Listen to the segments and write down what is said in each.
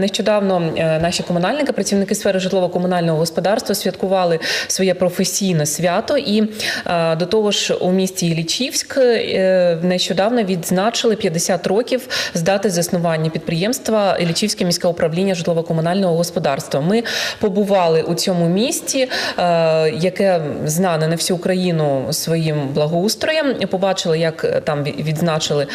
Нещодавно е, наші комунальники, працівники сфери житлово-комунального господарства, святкували своє професійне свято. І е, до того ж, у місті Ілічівськ е, нещодавно відзначили 50 років з дати заснування підприємства Ілічівське міське управління житлово-комунального господарства. Ми побували у цьому місті, яке знане на всю Україну своїм благоустроєм. Побачили, як там відзначили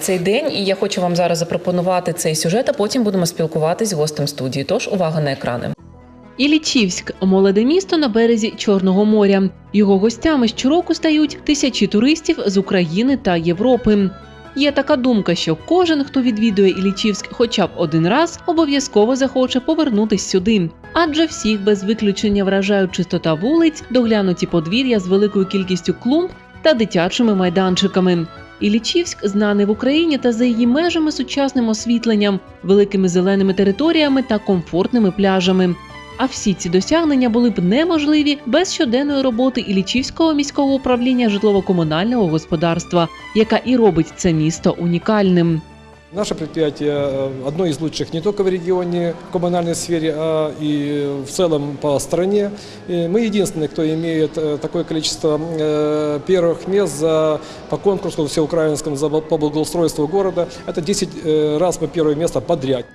цей день. І я хочу вам зараз запропонувати цей сюжет. А потім будемо спілкуватися з гостем студії. Тож увага на екрани. Ілічівськ молоде місто на березі Чорного моря. Його гостями щороку стають тисячі туристів з України та Європи. Є така думка, що кожен, хто відвідує Ілічівськ хоча б один раз, обов'язково захоче повернутись сюди. Адже всіх без виключення вражають чистота вулиць, доглянуті подвір'я з великою кількістю клумб та дитячими майданчиками. Ілічівськ знаний в Україні та за її межами сучасним освітленням, великими зеленими територіями та комфортними пляжами. А всі ці досягнення були б неможливі без щоденної роботи Ілічівського міського управління житлово-комунального господарства, яка і робить це місто унікальним. Наше предприятие э, одно из лучших не только в регионе в коммунальной сфере, а и в целом по стране. И мы единственные, кто имеет э, такое количество э, первых мест за, по конкурсу всеукраинскому за, по благоустройству города. Это 10 э, раз мы первое место подряд.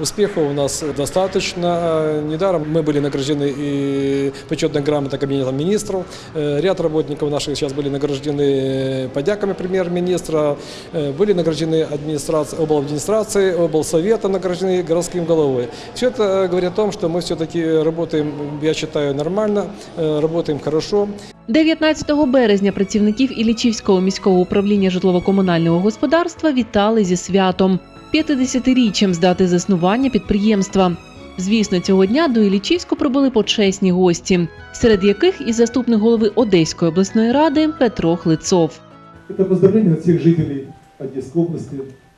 Успехов у нас достаточно. Недаром мы были награждены и почетной грамотой Кабинета министров. Э, Ряд работников наших сейчас были награждены подяками премьер-министра, э, были награждены администрации, обладминистрации, облсовета награждены городским головой. Все это э, говорит о том, что мы все-таки работаем, я считаю, нормально, э, работаем хорошо. 19 березня працівників Ілічівського міського управління житлово-комунального господарства вітали зі святом 50-річчям з дати заснування підприємства. Звісно, цього дня до Ілічівську прибули почесні гості, серед яких і заступник голови Одеської обласної ради Петро Хлицов. Это поздравление от всех жителей Одесской области,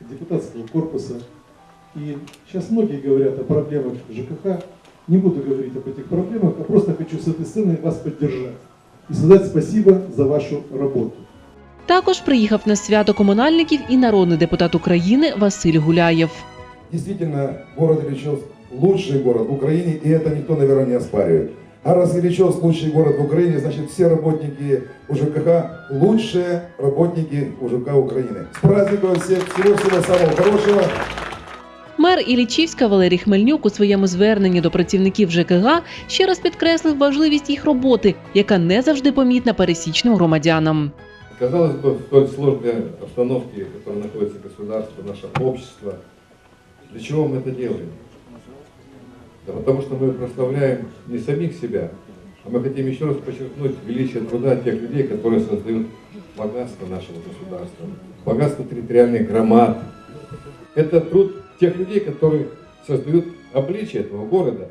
депутатского корпуса. И сейчас многие говорят о проблемах ЖКХ. Не буду говорить об этих проблемах, а просто хочу с этой сцены вас поддержать. И сказать спасибо за вашу работу. Також приїхав на свято комунальників і народний депутат України Василь Гуляєв. Действительно, город Ильичевск лучший город в Украине, и это никто, наверное, не оспаривает. А раз Ильичевск лучший город в Украине, значит все работники УЖКХ лучшие работники УЖК Украины. С праздником всех, всего-всего самого хорошего. Мер Ілічівська Валерій Хмельнюк у своєму зверненні до працівників ЖКГ ще раз підкреслив важливість їх роботи, яка не завжди помітна пересічним громадянам. Казалось бы, в столь сложной обстановке, в которой находится государство, наше общество, для чего мы это делаем? Да потому что мы прославляем не самих себя, а мы хотим еще раз подчеркнуть величие труда тех людей, которые создают богатство нашего государства, богатство территориальных громад. Это труд тех людей, которые создают обличие этого города.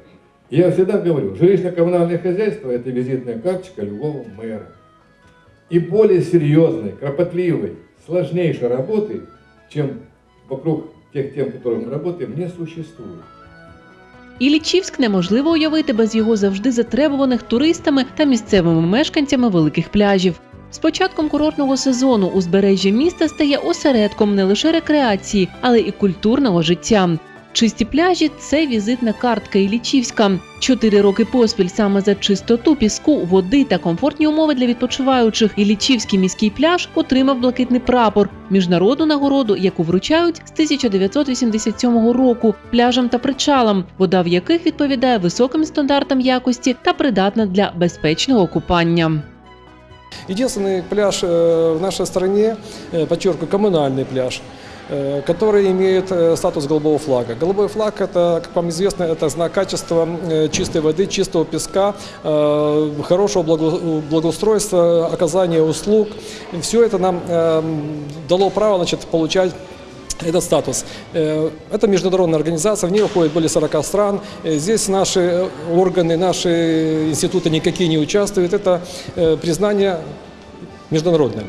И я всегда говорю, жилищно-коммунальное хозяйство – это визитная карточка любого мэра. И более серьезной, кропотливой, сложнейшей работы, чем вокруг тех тем, которых мы работаем, не существует. Ілічівськ неможливо уявити без його завжди затребуваних туристами та місцевими мешканцями великих пляжів. З початком курортного сезону узбережжя міста стає осередком не лише рекреації, але і культурного життя. Чисті пляжі це візитна картка Ілічівська. Чотири роки поспіль саме за чистоту піску, води та комфортні умови для відпочиваючих. Ілічівський міський пляж отримав блакитний прапор, міжнародну нагороду, яку вручають з 1987 року пляжам та причалам, вода в яких відповідає високим стандартам якості та придатна для безпечного купання. Единственный пляж э, в нашей стране, э, подчеркиваю, коммунальный пляж, Э, который имеет э, статус голубого флага. Голубой флаг, это, как вам известно, это знак качества э, чистой воды, чистого песка, хорошего благо- благоустройства, оказания услуг. Все это нам дало право значит, получать этот статус. Это международная организация, в нее входит более 40 стран. Здесь наши органы, наши институты никакие не участвуют. Это признание международное.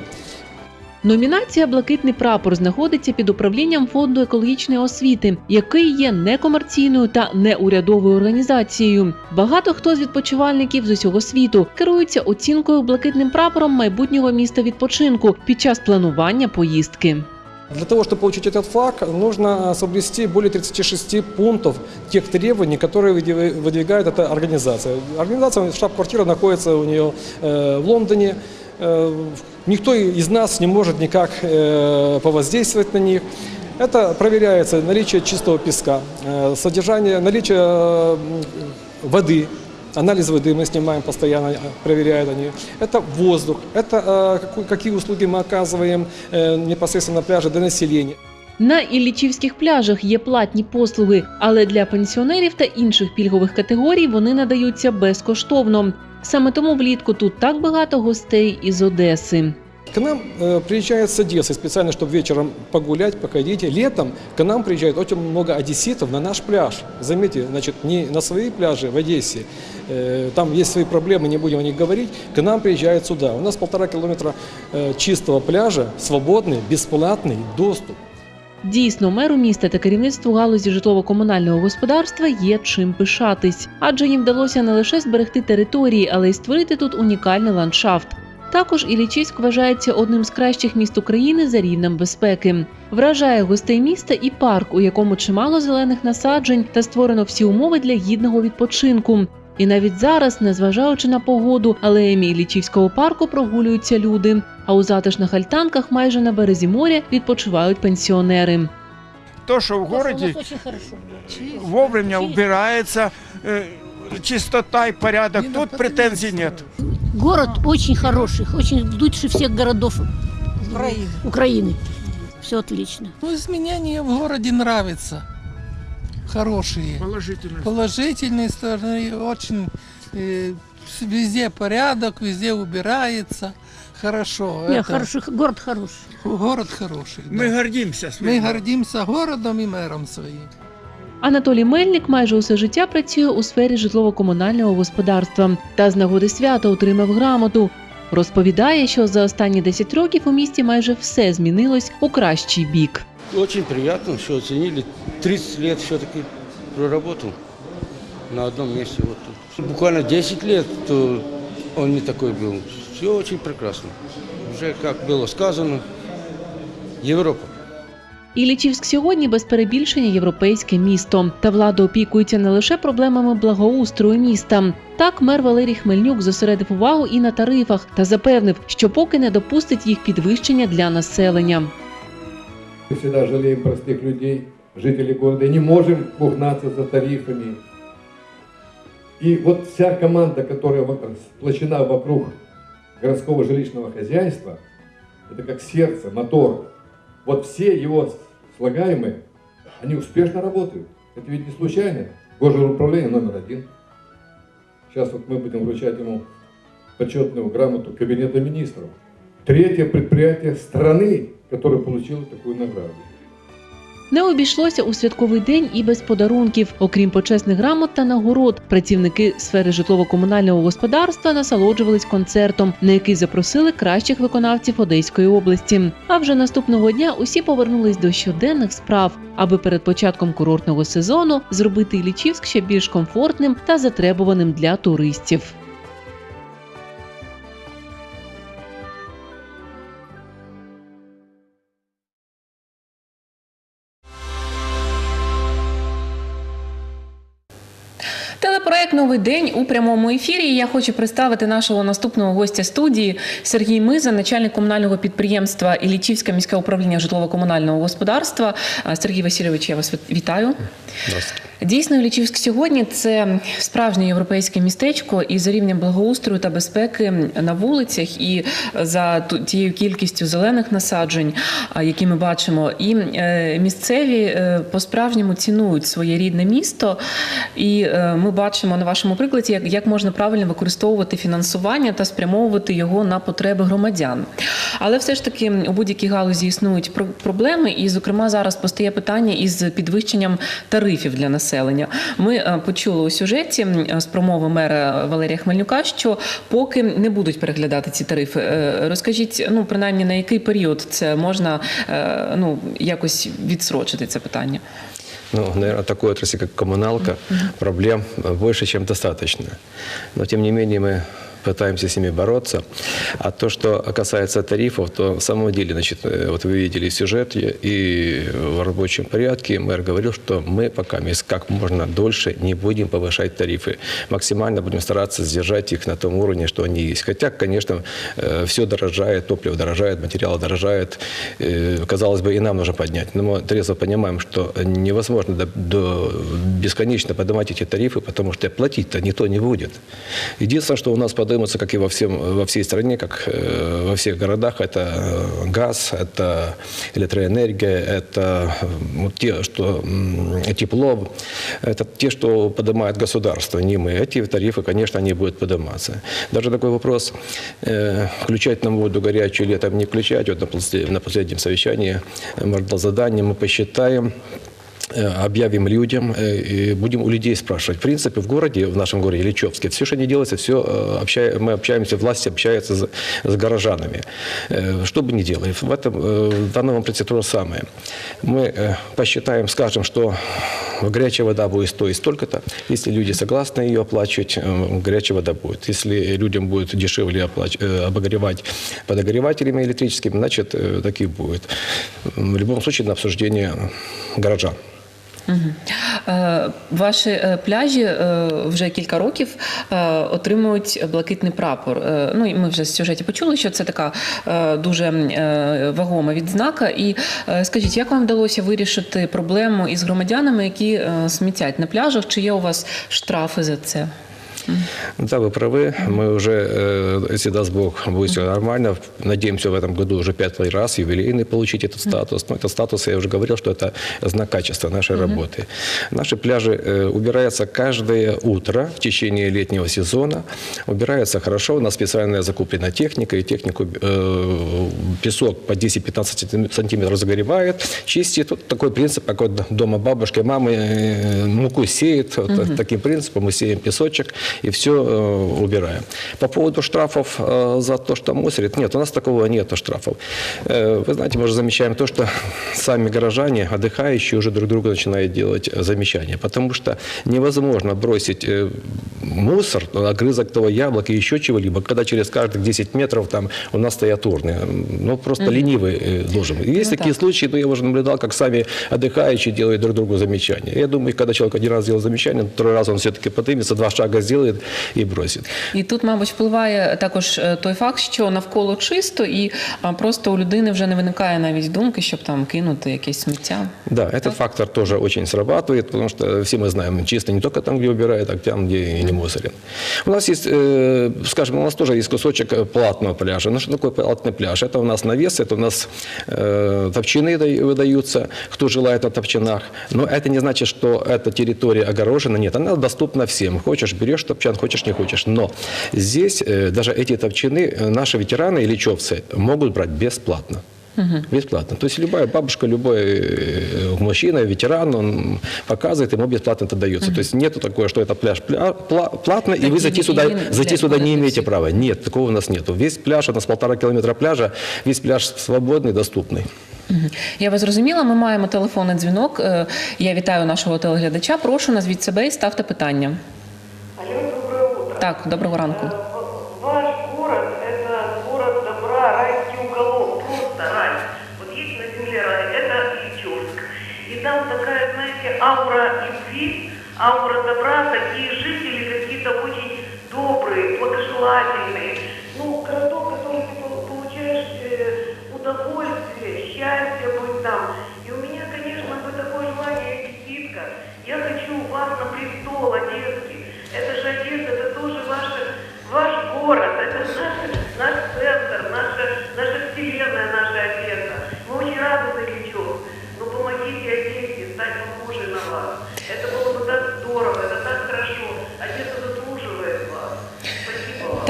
Номінація Блакитний прапор знаходиться під управлінням фонду екологічної освіти, який є некомерційною та неурядовою організацією. Багато хто з відпочивальників з усього світу керуються оцінкою блакитним прапором майбутнього міста відпочинку під час планування поїздки. Для того, чтобы получить этот флаг, нужно соблюсти более 36 пунктов тех требований, которые выдвиг- выдвигает эта организация. Организация, штаб-квартира находится у нее э, в Лондоне. Э, Никто из нас не может никак э, повоздействовать на них. Это проверяется наличие чистого песка, э, содержание, наличие э, воды, Анализ воды мы снимаем постоянно, э, проверяют они. Это воздух, это э, какую- какие услуги мы оказываем э, непосредственно на пляже для населения. На Іллічівських пляжах є платні послуги, але для пенсіонерів та інших пільгових категорій вони надаються безкоштовно. Саме тому влітку тут так багато гостей із Одеси. К нам э, приезжают с Одессы специально, чтобы вечером погулять, походить. Летом к нам приезжает очень много одесситов на наш пляж. Заметьте, значит, не на свои пляжи в Одессе, э, там есть свои проблемы, не будем о них говорить, к нам приезжают сюда. У нас полтора километра э, чистого пляжа, свободный, бесплатный доступ. Дійсно, меру міста та керівництву галузі житлово-комунального господарства є чим пишатись, адже їм вдалося не лише зберегти території, але й створити тут унікальний ландшафт. Також Іллічівськ вважається одним з кращих міст України за рівнем безпеки. Вражає гостей міста і парк, у якому чимало зелених насаджень та створено всі умови для гідного відпочинку. І навіть зараз, незважаючи на погоду, алеями Іллічівського парку прогулюються люди. А у затишних альтанках майже на березі моря відпочивають пенсіонери. То, что в городе очень хорошо. вовремя убирается, э, чистота и порядок, тут претензий нет. Город очень хороший, очень лучше всех городов Украины. Украины. Все отлично. Ну, изменения в городе нравятся. Хорошие. Положительно. Положительные стороны. Очень э, везде порядок, везде убирается. Хорошо. Не, Это- хороший, город хороший. Город хороший. да. Мы гордимся Мы своим. гордимся городом и мэром своим. Анатолій Мельник майже усе життя працює у сфері житлово-комунального господарства та з нагоди свята отримав грамоту. Розповідає, що за останні 10 років у місті майже все змінилось у кращий бік. Очень приятно, что оценили. 30 лет все-таки проработал на одном месте. Вот тут. Буквально 10 лет, то он не такой был. Все очень прекрасно. Уже, как было сказано, Европа. Іллічівськ сьогодні без перебільшення європейське місто. Та влада опікується не лише проблемами благоустрою міста. Так, мер Валерій Хмельнюк зосередив увагу і на тарифах та запевнив, що поки не допустить їх підвищення для населення. Мы всегда жалеем простых людей, жителей города, и не можем пугнаться за тарифами. И вот вся команда, которая во- сплочена вокруг городского жилищного хозяйства, это как сердце, мотор. Вот все его слагаемые, они успешно работают. Это ведь не случайно. Госуправление номер один. Сейчас вот мы будем вручать ему почетную грамоту Кабинета министров. Третье предприятие страны, которое получило такую награду. Не обійшлося у святковий день і без подарунків. Окрім почесних грамот та нагород, працівники сфери житлово-комунального господарства насолоджувались концертом, на який запросили кращих виконавців Одеської області. А вже наступного дня усі повернулись до щоденних справ, аби перед початком курортного сезону зробити Іллічівськ ще більш комфортним та затребуваним для туристів. Новий день у прямому ефірі. Я хочу представити нашого наступного гостя студії Сергій Миза, начальник комунального підприємства Ілічівське міське управління житлово-комунального господарства. Сергій Васильович, я вас вітаю. вітаю. Дійсно, Іллічівськ сьогодні це справжнє європейське містечко і за рівнем благоустрою та безпеки на вулицях, і за тією кількістю зелених насаджень, які ми бачимо. І е, місцеві е, по-справжньому цінують своє рідне місто. І е, ми бачимо на вашому прикладі, як, як можна правильно використовувати фінансування та спрямовувати його на потреби громадян. Але все ж таки у будь-якій галузі існують про- проблеми, і, зокрема, зараз постає питання із підвищенням тарифів для населення. Ми е, почули у сюжеті з промови мера Валерія Хмельнюка, що поки не будуть переглядати ці тарифи. Е, Розкажіть, ну принаймні на який період це можна е, ну якось відсрочити це питання? Ну, наверное, такой отрасли, как коммуналка, проблем больше, чем достаточно. Но, тем не менее, мы пытаемся с ними бороться. А то, что касается тарифов, то в самом деле, значит, э, вот вы видели сюжет, и в рабочем порядке мэр говорил, что мы пока как можно дольше не будем повышать тарифы. Максимально будем стараться сдержать их на том уровне, что они есть. Хотя, конечно, все дорожает, топливо дорожает, материал дорожает. Э, Казалось бы, и нам нужно поднять. Но мы трезво понимаем, что невозможно до, до бесконечно поднимать эти тарифы, потому что платить-то никто не будет. Единственное, что у нас поднимется, как и во, всем, во всей стране, как э, во всех городах, это э, газ, это электроэнергия, это э, вот те, что м, тепло, это те, что поднимает государство, не мы. Эти тарифы, конечно, они будут подниматься. Даже такой вопрос, э, включать нам воду горячую летом, не включать, вот на, после- на последнем совещании э, мэр дал задание, мы посчитаем, э, объявим людям э, и будем у людей спрашивать. В принципе, в городе, в нашем городе Ильичевске, все, что не делается, все общая, мы общаемся, власти общаются с, с горожанами. Э, Что бы ни делали, в этом э, в данном вопросе то же самое. Мы э, посчитаем, скажем, что горячая вода будет стоить столько-то. Если люди согласны ее оплачивать, э, горячая вода будет. Если людям будет дешевле оплач- э, обогревать подогревателями электрическими, значит, э, так и будет. В любом случае на обсуждение горожан. Е, Ваші е, пляжі е, вже кілька років отримують блакитний прапор. Ну і ми вже з сюжеті почули, що це така дуже вагома відзнака. І скажіть, як вам вдалося вирішити проблему із громадянами, які смітять на пляжах? Чи є у вас штрафи за це? Да, вы правы. Мы уже, э, если даст Бог, будет все нормально. Надеемся в этом году уже пятый раз юбилейный получить этот статус. Но этот статус, я уже говорил, что это знак качества нашей работы. Наши пляжи э, убираются каждое утро в течение летнего сезона. Убираются хорошо. У нас специальная закуплена техника. И технику э, песок по 10-15 сантиметров загревает, чистит. Вот такой принцип, как вот дома бабушки, мамы э, муку сеет. Вот Таким принципом мы сеем песочек и все убираем. По поводу штрафов э, за то, что мусорит, нет, у нас такого нет штрафов. Э, Вы знаете, мы уже замечаем то, что сами горожане, отдыхающие, уже друг другу начинают делать замечания, потому что невозможно бросить э, мусор, огрызок того яблока и еще чего-либо, когда через каждых 10 метров там у нас стоят урны. Ну, просто ленивый э, должен. быть. Есть Ну, такие так. случаи, но я уже наблюдал, как сами отдыхающие делают друг другу замечания. Я думаю, когда человек один раз сделал замечание, второй раз он все-таки поднимется, два шага сделает и бросит. І тут, мабуть, впливає також е, той факт, що навколо чисто, і а, просто у людини вже не виникає навіть думки, щоб там кинути якесь сміття. Да, этот фактор тоже очень срабатывает, потому что все мы знаем, чисто не только там, где убирают, а там, где и не мусорят. У нас есть, э, скажем, у нас тоже есть кусочек э, платного пляжа. Ну, что такое платный пляж? Это у нас навес, это у нас э, топчаны дай- выдаются, кто желает на топчанах. Но это не значит, что эта территория огорожена. Нет, она доступна всем. Хочешь, берешь топчан, хочешь, не хочешь. Но здесь э, даже эти топчаны э, наши ветераны и лечевцы могут брать бесплатно. Бесплатно. То есть любая бабушка, любой э, мужчина, ветеран, он показывает, ему бесплатно это дается. То есть нету такое, что это пляж пля- пла- платно, и вы Такие зайти сюда, именно зайти для- сюда для не имеете всех. права. Нет, такого у нас нету. Весь пляж, у нас полтора километра пляжа, весь пляж свободный, доступный. Мгм. Я вас зрозуміла. Ми маємо телефонний дзвінок. Е, Я вітаю нашого телеглядача. Прошу назвіть себе і ставте питання. Так, доброго ранку. Ваш город – это город добра, райский уголок, просто рай. Вот есть на это Ильичевск. И там такая, знаете, аура любви, аура добра, такие жители какие-то очень добрые, благожелательные. Ну, городок, который ты пол- получаешь э, удовольствие, счастье быть там. И у меня, конечно, бы такое желание, я. Я хочу вас на престол Одесский.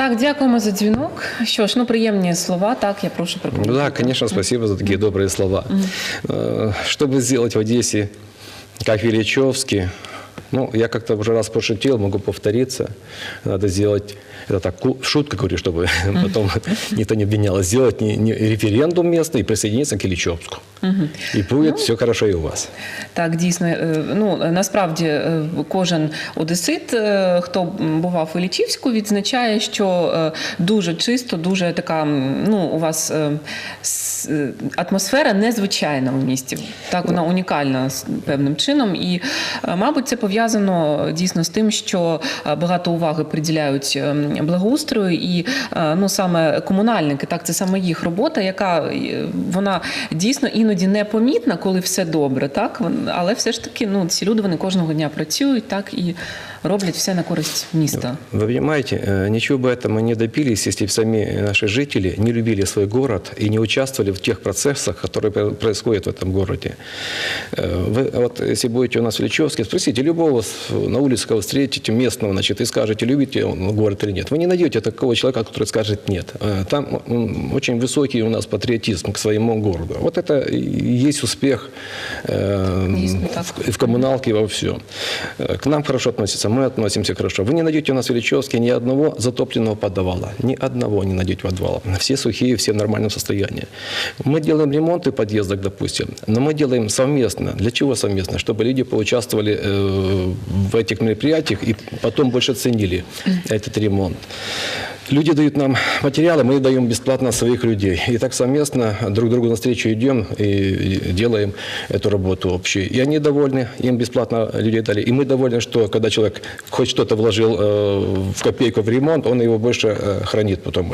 Так, дякуємо за дзвінок. Що ж, ну приємні слова. Так, я прошу Ну прокоментувати. да, конечно, спасибо за такие добрые слова. Э, Чтобы сделать в Одессе, как в Ильичевске, Ну, я как-то уже раз пошутил, могу повториться. Надо сделать, это так, ку- шутка говорю, чтобы потом никто не обвинял, сделать не, не референдум местный и присоединиться к Ильичевску. И будет все хорошо и у вас. Так, дійсно, е, ну насправді е, кожен одесит, е, хто бував у Лічівську, відзначає, що е, дуже чисто, дуже така, м, ну у вас е, с- е, атмосфера незвичайна у місті. Так, вона унікальна з певним чином. І, е, мабуть, це пов'язано дійсно з тим, що е, багато уваги приділяють е, благоустрою, і е, ну саме комунальники, так це саме їх робота, яка е, вона дійсно іноді непомітна, коли все добре, так але все ж таки, ну ці люди вони кожного дня працюють, так і роблять все на користь міста. Вы понимаете, э, ничего бы этого не добились, если бы сами наши жители не любили свой город и не участвовали в тех процессах, которые пр- происходят в этом городе. Э, Вы, вот если будете у нас в Ильичевске, спросите любого на улице, кого встретите, местного, значит, и скажете, любите он город или нет. Вы не найдете такого человека, который скажет нет. Э, Там очень высокий у нас патриотизм к своему городу. Вот это и есть успех э, в, в коммуналке, во всем. К нам хорошо относятся, мы относимся хорошо. Вы не найдете у нас в Ильичевске ни одного затопленного подвала. Ни одного не найдете подвала. Все сухие, все в нормальном состоянии. Мы делаем ремонты подъездок, допустим, но мы делаем совместно. Для чего совместно? Чтобы люди поучаствовали э, в этих мероприятиях и потом больше ценили этот ремонт. Люди дают нам материалы, мы даем бесплатно своих людей. И так совместно друг другу навстречу идем и делаем эту работу общую. И они довольны, им бесплатно людей дали. И мы довольны, что когда человек хоть что-то вложил э, в копейку в ремонт, он его больше э, хранит потом.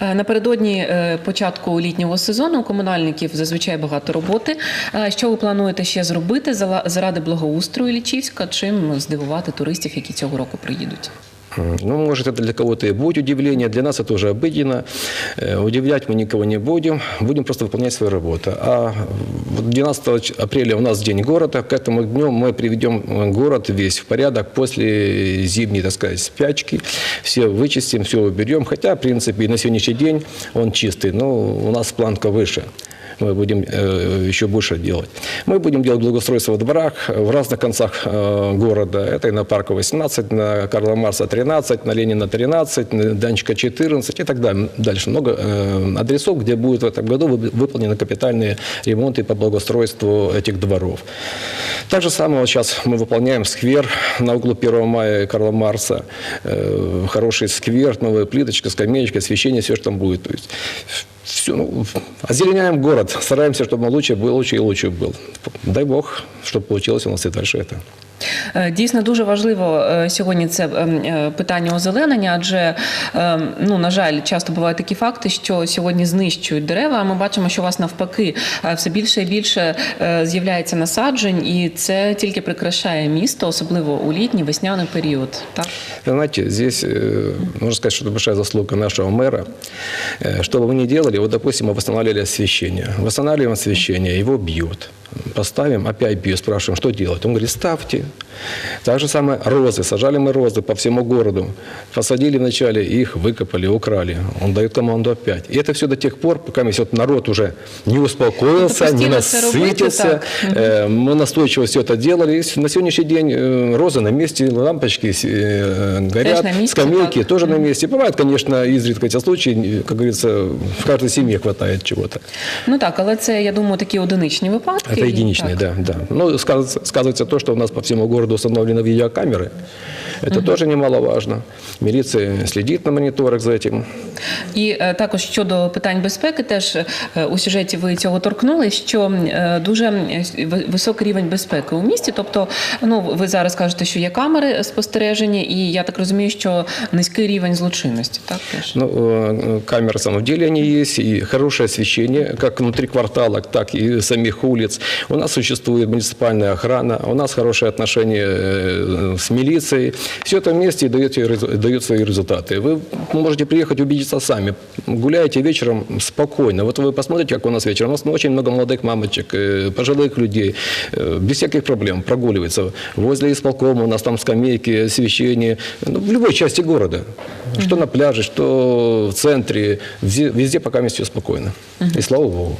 Е, Напередодні е, початку літнього сезону у комунальників зазвичай багато роботи. Е, Що ви плануєте ще зробити зала- заради благоустрою Лічівська? Чим здивувати туристів, які цього року приїдуть? Ну, может, это для кого-то и будет удивление, для нас это уже обыденно. Э, Удивлять мы никого не будем, будем просто выполнять свою работу. А вот 12 ч- апреля у нас День города, к этому дню мы приведем э, город весь в порядок после зимней, так сказать, спячки. Все вычистим, все уберем, хотя, в принципе, на сегодняшний день он чистый, но у нас планка выше мы будем э, еще больше делать. Мы будем делать благоустройство в дворах в разных концах э, города. Это и на Парка 18, на Карла Марса 13, на Ленина 13, на Данчика 14 и так далее. Дальше много э, адресов, где будет в этом году вы- выполнены капитальные ремонты по благоустройству этих дворов. Так же самое сейчас мы выполняем сквер на углу 1 мая Карла Марса. Хороший сквер, новая плиточка, скамеечка, освещение, все, что там будет. То есть все, ну, озеленяем город, стараемся, чтобы он лучше был, лучше и лучше был. Дай бог, чтобы получилось у нас и дальше это. Е, Дійсно дуже важливо е, сьогодні це ем, е, питання озеленення, адже ем, ну на жаль, часто бувають такі факти, що сьогодні знищують дерева. А ми бачимо, що у вас навпаки е, все більше і більше е, з'являється насаджень, і це тільки прикрашає місто, особливо у літній весняний період. Так Вы знаете, здесь, э, можно сказать, что это большая заслуга нашего мэра. Э, Что бы вы ни делали, вот, допустим, мы восстанавливали освещение. Восстанавливаем освещение, его бьют. Поставим, опять бьют, спрашиваем, что делать. Он говорит, ставьте. Так же самое розы. Сажали мы розы по всему городу. Посадили вначале, их выкопали, украли. Он дает команду опять. И это все до тех пор, пока весь вот народ уже не успокоился, не постійно це робити, насытился. так. Э, Мы настойчиво все это делали. И на сегодняшний день э, розы на месте, лампочки э, горят, на месте, скамейки так. тоже на месте. Бывают, конечно, изредка эти случаи, как говорится, в каждой семье хватает чего-то. ну так, але це я думаю такі одиничні випадки. Это І единичные, так. да, да. Ну, сказывается, сказывается то, что у нас по всему городу установлены видеокамеры. Это тоже немаловажно. Милиция следит на мониторах за этим. І е, також щодо питань безпеки, теж е, у сюжеті ви цього торкнули, що е, дуже е, ви- високий рівень безпеки у місті. Тобто, ну ви зараз кажете, що є камери спостереження, і я так розумію, що низький рівень злочинності. Так теж Ну, э, камеры, на самом деле, они есть, и хорошее освещение, как внутри квартала, так и самих улиц. У нас существует муниципальная охрана, у нас хорошие отношения э, с милицией. Все это вместе дает, резу- дает свои результаты. Вы можете приехать убедиться сами. Гуляете вечером спокойно. Вот вы посмотрите, как у нас вечером. У нас ну, очень много молодых мамочек, э, пожилых людей, э, без всяких проблем прогуливаются. Возле исполкома у нас там скамейки, освещение. Ну, в любой части города. Что на пляже, что в центре. Везде, везде пока все спокойно. И слава Богу.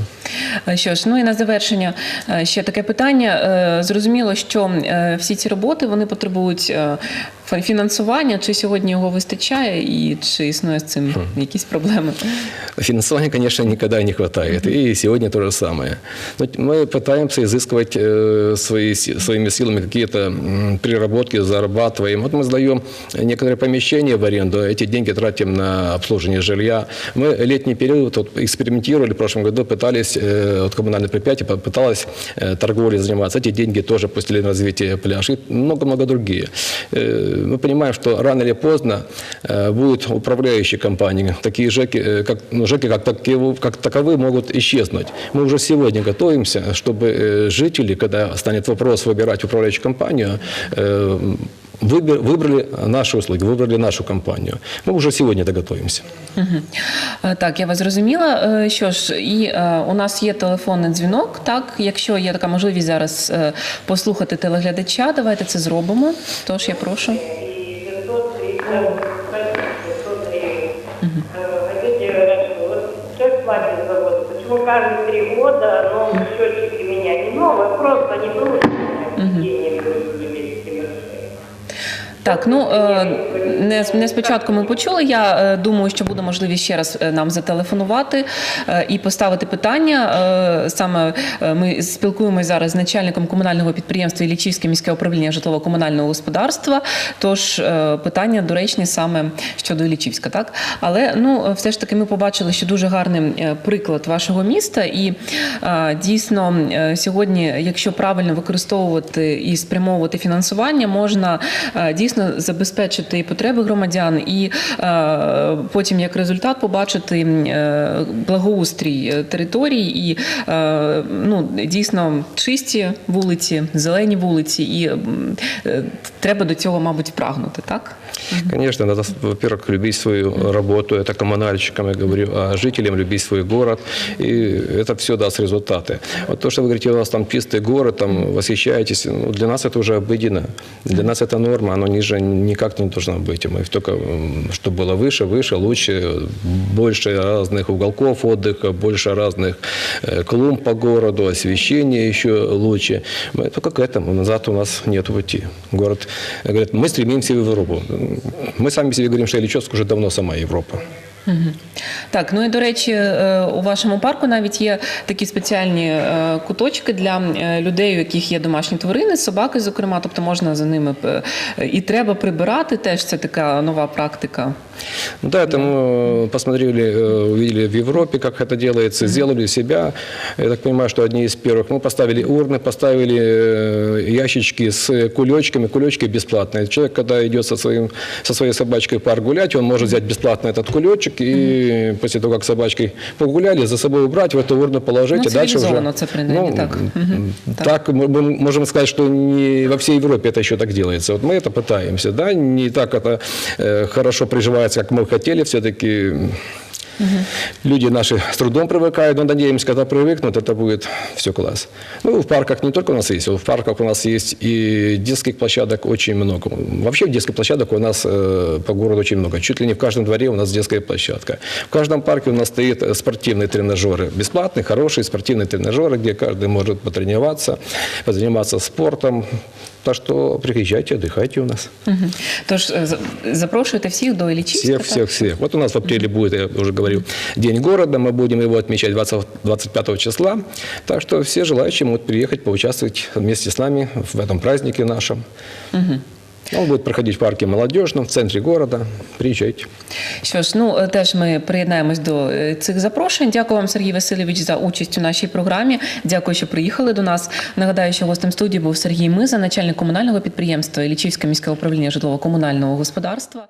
Е, Що ж, ну і на завершення е, ще таке питання. Е, Зрозуміло, що е, всі ці роботи вони потребують е, фі- фінансування. Чи сьогодні його вистачає, і чи існує з цим якісь проблеми? Финансования, конечно, никогда не хватает. И сегодня то же самое. Но мы пытаемся изыскивать э, свои, си- своими силами какие-то м, приработки, зарабатываем. Вот мы сдаем некоторые помещения в аренду, эти деньги тратим на обслуживание жилья. Мы летний период вот, экспериментировали, в прошлом году пытались, э, вот коммунальное предприятие пыталось э, торговлей заниматься. Эти деньги тоже пустили на развитие пляжа и много-много другие. Э, Мы понимаем, что рано или поздно э, будут управляющие компании, такие ЖЭКи, э, как, ну, ЖЭКи как, таковы, как таковые могут исчезнуть. Мы уже сегодня готовимся, чтобы э, жители, когда станет вопрос выбирать управляющую компанию, э, выбер- выбрали наши услуги, выбрали нашу компанию. Мы уже сегодня это готовимся. Мгм. Е, Так, я вас зрозуміла. Е, Що ж, і е, у нас є телефонний дзвінок. Так, якщо є така можливість зараз е, послухати телеглядача, давайте це зробимо. Тож я прошу. Почему каждые три года новые счетчики менять? Не новые, просто не денег Так, ну е, не, не спочатку ми почули. Я е, думаю, що буде можливість ще раз е, нам зателефонувати і поставити питання. Саме ми спілкуємося зараз з начальником комунального підприємства Іллічівське міське управління житлово-комунального господарства. Тож питання доречні саме щодо Іллічівська, так але ну все ж таки ми побачили, що дуже гарний приклад вашого міста, і дійсно сьогодні, якщо правильно використовувати і спрямовувати фінансування, можна е, дійсно забезпечити і потреби громадян, і е, потім як результат побачити е, благоустрій е, територій і ну дійсно чисті вулиці, зелені вулиці, і треба до цього, мабуть, прагнути, так? Конечно, надо, во-первых, любить свою работу, это коммунальщикам я говорю, а жителям любить свой город, и это все даст результаты. Вот то, что вы говорите, у вас там чистый город, там восхищаетесь, ну, для нас это уже обыденно, для нас это норма, оно ниже никак не должно быть. Мы только, чтобы было выше, выше, лучше, больше разных уголков отдыха, больше разных э, клумб по городу, освещение еще лучше. Мы только к этому, назад у нас нет пути. Город, говорят, мы стремимся в Европу. Мы самі собі говоримо, що Ілічовськ вже давно сама Европа. Мгм. Так, ну і до речі, е, у вашому парку навіть є такі спеціальні е, куточки для е, людей, у яких є домашні тварини, собаки, зокрема, тобто можна за ними і треба прибирати. Теж це така нова практика. Ну Да, это мы посмотрели, э, увидели в Европе, как это делается, сделали себя. Я так понимаю, что одни из первых. Мы поставили урны, поставили э, ящички с кулечками. Кулечки бесплатные. Человек, когда идет со, своим, со своей собачкой в парк гулять, он может взять бесплатно этот кулечек и после того, как собачкой погуляли, за собой убрать, в эту урну положить. Ну, и дальше уже... цивілізовано це принаймні Ну, так. Мгм. Так, мы мы можем сказать, что не во всей Европе это еще так делается. Вот мы это пытаемся, да, не так это э, хорошо приживается, как мы хотели, все-таки люди наши с трудом привыкают, но надеемся, когда привыкнут, это будет все класс. Ну, в парках не только у нас есть, в парках у нас есть и детских площадок очень много. Вообще детских площадок у нас э, по городу очень много. Чуть ли не в каждом дворе у нас детская площадка. В каждом парке у нас стоит э, спортивные тренажеры. Бесплатные, хорошие спортивные тренажеры, где каждый может потренироваться, позаниматься спортом. Так что приезжайте, отдыхайте у нас. Мгм. Тож е, за- запрошуйте всіх до Іллічівська. Всех, так? всех, всех. Вот у нас в апреле будет, я уже говорил, День города. Мы будем его отмечать 20, 25 числа. Так что все желающие могут приехать, поучаствовать вместе с нами в этом празднике нашем. Мгм. Он будет проходить в парке Молодежном, в центре города. Приезжайте. Що ж, ну е, теж ми приєднаємось до е, цих запрошень. Дякую вам, Сергій Васильович, за участь у нашій програмі. Дякую, що приїхали до нас. Нагадаю, що гостем студії був Сергій Миза, начальник комунального підприємства Іллічівське міське управління житлово-комунального господарства.